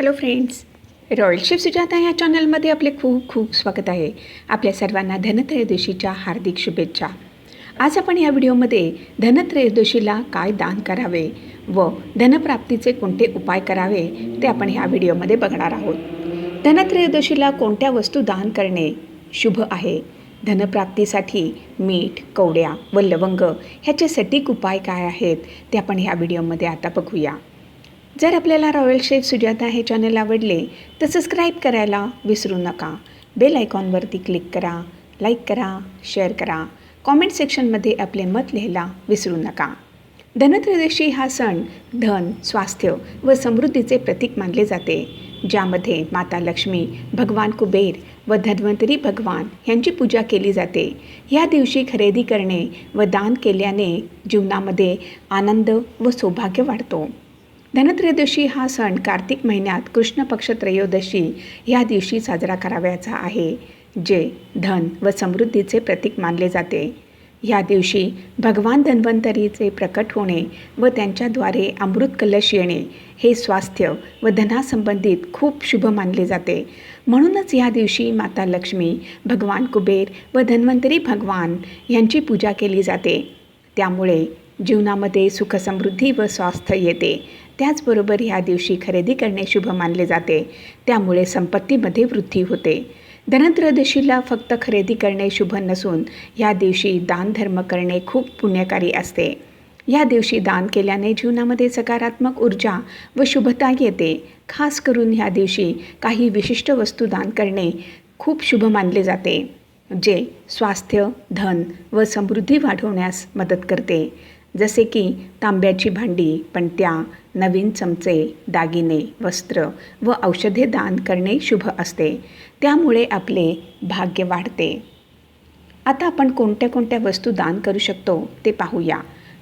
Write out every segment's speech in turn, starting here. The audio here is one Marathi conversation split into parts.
Hello friends royal chef Sujata या चॅनलमध्ये आपले खूप खूप स्वागत आहे. आपल्या सर्वांना धनत्रयोदशीच्या हार्दिक शुभेच्छा. आज आपण या व्हिडिओमध्ये धनत्रयोदशीला काय दान करावे व धनप्राप्तीचे कोणते उपाय करावे ते आपण ह्या व्हिडिओमध्ये बघणार आहोत. धनत्रयोदशीला कोणत्या वस्तू दान करणे शुभ आहे? धनप्राप्तीसाठी मीठ कवड्या व लवंग ह्याचे सटीक उपाय काय आहेत ते आपण ह्या व्हिडिओमध्ये आता बघूया. जर आपल्याला रॉयल शेफ सुजाता हे चॅनल आवडले तर सबस्क्राईब करायला विसरू नका. बेल आयकॉनवरती क्लिक करा लाईक करा शेअर करा. कॉमेंट सेक्शनमध्ये आपले मत लिहायला विसरू नका. धनत्रयोदशी हा सण धन स्वास्थ्य व समृद्धीचे प्रतीक मानले जाते. ज्यामध्ये माता लक्ष्मी भगवान कुबेर व धन्वंतरी भगवान यांची पूजा केली जाते. या दिवशी खरेदी करणे व दान केल्याने जीवनामध्ये आनंद व सौभाग्य वाढतो. धनत्रयोदशी हा सण कार्तिक महिन्यात कृष्ण पक्ष त्रयोदशी ह्या दिवशी साजरा करावयाचा आहे जे धन व समृद्धीचे प्रतीक मानले जाते. या दिवशी भगवान धन्वंतरीचे प्रकट होणे व त्यांच्याद्वारे अमृत कलश येणे हे स्वास्थ्य व धनासंबंधित खूप शुभ मानले जाते. म्हणूनच या दिवशी माता लक्ष्मी भगवान कुबेर व धन्वंतरी भगवान यांची पूजा केली जाते. त्यामुळे जीवनामध्ये सुखसमृद्धी व स्वास्थ्य येते. त्याचबरोबर ह्या दिवशी खरेदी करणे शुभ मानले जाते. त्यामुळे संपत्तीमध्ये वृद्धी होते. धनत्रयोदशीला फक्त खरेदी करणे शुभ नसून या दिवशी दानधर्म करणे खूप पुण्यकारी असते. या दिवशी दान केल्याने जीवनामध्ये सकारात्मक ऊर्जा व शुभता येते. खास करून ह्या दिवशी काही विशिष्ट वस्तू दान करणे खूप शुभ मानले जाते जे स्वास्थ्य धन व समृद्धी वाढवण्यास मदत करते. जसे की तांब्याची भांडी पणत्या नवीन चमचे दागिने वस्त्र व औषधे दान करणे शुभ असते. त्यामुळे आपले भाग्य वाढते. आता आपण कोणत्या कोणत्या वस्तू दान करू शकतो ते पाहूया.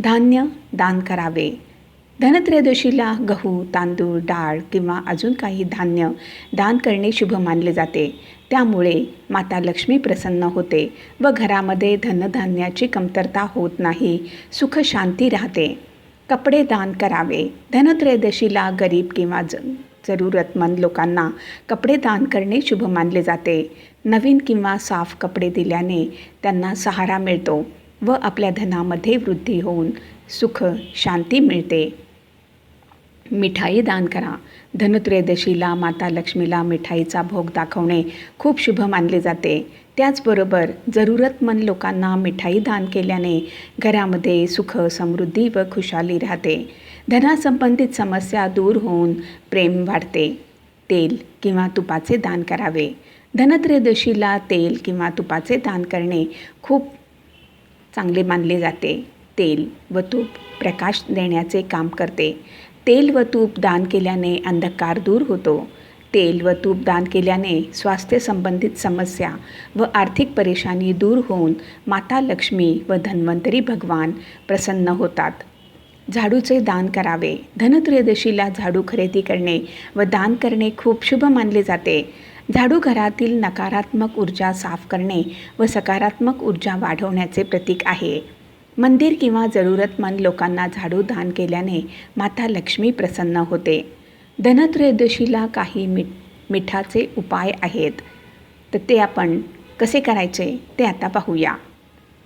धान्य दान करावे. धनत्रयोदशीला गहू तांदूळ डाळ किंवा अजून काही धान्य दान करणे शुभ मानले जाते. त्यामुळे माता लक्ष्मी प्रसन्न होते व घरामध्ये धनधान्याची कमतरता होत नाही. सुख शांती राहते. कपडे दान करावे. धनत्रयोदशीला गरीब किंवा ज जरूरतमंद लोकांना कपडे दान करणे शुभ मानले जाते. नवीन किंवा साफ कपडे दिल्याने त्यांना सहारा मिळतो व आपल्या धनामध्ये वृद्धी होऊन सुख शांती मिळते. मिठाई दान करा. धनत्रयोदशीला माता लक्ष्मीला मिठाईचा भोग दाखवणे खूप शुभ मानले जाते. त्याचबरोबर जरूरतमंद लोकांना मिठाई दान केल्याने घरामध्ये सुख समृद्धी व खुशाली राहते. धनासंबंधित समस्या दूर होऊन प्रेम वाढते. तेल किंवा तुपाचे दान करावे. धनत्रयोदशीला तेल किंवा तुपाचे दान करणे खूप चांगले मानले जाते. तेल व तूप प्रकाश देण्याचे काम करते. तेल व तूप दान केल्याने अंधकार दूर होतो. तेल व तूप दान केल्याने स्वास्थ्य संबंधित समस्या व आर्थिक परेशानी दूर होऊन माता लक्ष्मी व धन्वंतरी भगवान प्रसन्न होतात. झाडूचे दान करावे. धनत्रयोदशीला झाडू खरेदी करणे व दान करणे खूप शुभ मानले जाते. झाडू घरातील नकारात्मक ऊर्जा साफ करणे व सकारात्मक ऊर्जा वाढवण्याचे प्रतीक आहे. मंदिर किंवा जरूरतमंद लोकांना झाडू दान केल्याने माता लक्ष्मी प्रसन्न होते. धनत्रयोदशीला काही मिठ मिठाचे उपाय आहेत. तर ते आपण कसे करायचे ते आता पाहूया.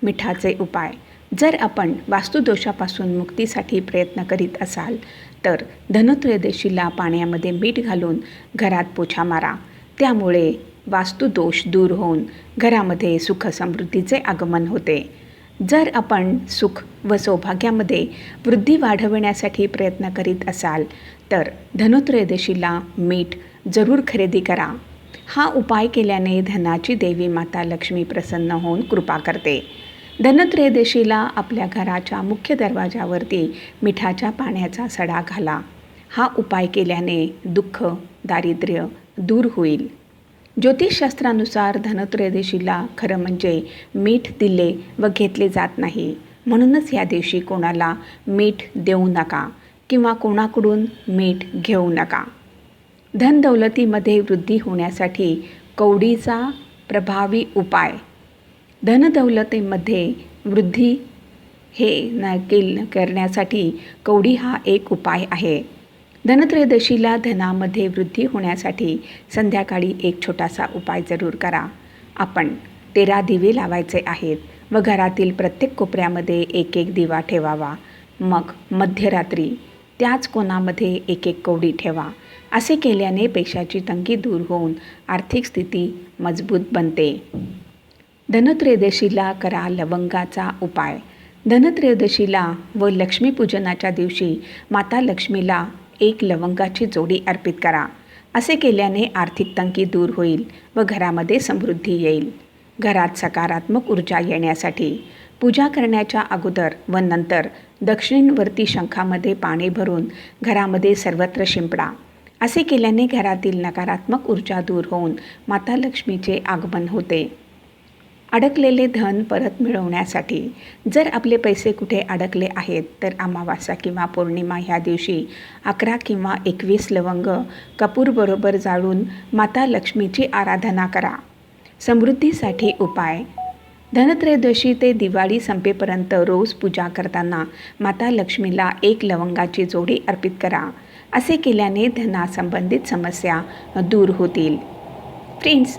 मिठाचे उपाय. जर आपण वास्तुदोषापासून मुक्तीसाठी प्रयत्न करीत असाल तर धनत्रयोदशीला पाण्यामध्ये मीठ घालून घरात पोछा मारा. त्यामुळे वास्तुदोष दूर होऊन घरामध्ये सुख समृद्धीचे आगमन होते. जर आपण सुख व सौभाग्यामध्ये वृद्धी वाढवण्यासाठी प्रयत्न करीत असाल तर धनुत्रयोदशीला मीठ जरूर खरेदी करा. हा उपाय केल्याने धनाची देवी माता लक्ष्मी प्रसन्न होऊन कृपा करते. धनत्रयोदशीला आपल्या घराच्या मुख्य दरवाजावरती मिठाच्या पाण्याचा सडा घाला. हा उपाय केल्याने दुःख दारिद्र्य दूर होईल. ज्योतिषशास्त्रानुसार धनत्रयोदशीला खरं म्हणजे मीठ दिले व घेतले जात नाही. म्हणूनच ह्या दिवशी कोणाला मीठ देऊ नका किंवा कोणाकडून मीठ घेऊ नका. धनदौलतीमध्ये वृद्धी होण्यासाठी कवडीचा प्रभावी उपाय. धनदौलतीमध्ये वृद्धी हे न केल करण्यासाठी कवडी हा एक उपाय आहे. धनत्रयोदशीला धनामध्ये वृद्धी होण्यासाठी संध्याकाळी एक छोटासा उपाय जरूर करा. आपण तेरा दिवे लावायचे आहेत व घरातील प्रत्येक कोपऱ्यामध्ये एक एक दिवा ठेवावा. मग मध्यरात्री त्याच कोणामध्ये एक एक कवडी ठेवा. असे केल्याने पैशाची तंगी दूर होऊन आर्थिक स्थिती मजबूत बनते. धनत्रयोदशीला करा लवंगाचा उपाय. धनत्रयोदशीला व लक्ष्मीपूजनाच्या दिवशी माता लक्ष्मीला एक लवंगाची जोडी अर्पित करा. असे केल्याने आर्थिक तंगी दूर होईल व घरामध्ये समृद्धी येईल. घरात सकारात्मक ऊर्जा येण्यासाठी पूजा करण्याच्या अगोदर व नंतर दक्षिणवर्ती शंखामध्ये पाणी भरून घरामध्ये सर्वत्र शिंपडा. असे केल्याने घरातील नकारात्मक ऊर्जा दूर होऊन माता लक्ष्मीचे आगमन होते. अडकलेले धन परत मिळवण्यासाठी. जर आपले पैसे कुठे अडकले आहेत तर अमावास्या किंवा पौर्णिमा ह्या दिवशी अकरा किंवा एकवीस लवंग कपूरबरोबर जाळून माता लक्ष्मीची आराधना करा. समृद्धीसाठी उपाय. धनत्रयोदशी ते दिवाळी संपेपर्यंत रोज पूजा करताना माता लक्ष्मीला एक लवंगाची जोडी अर्पित करा. असे केल्याने धनासंबंधित समस्या दूर होतील. फ्रेंड्स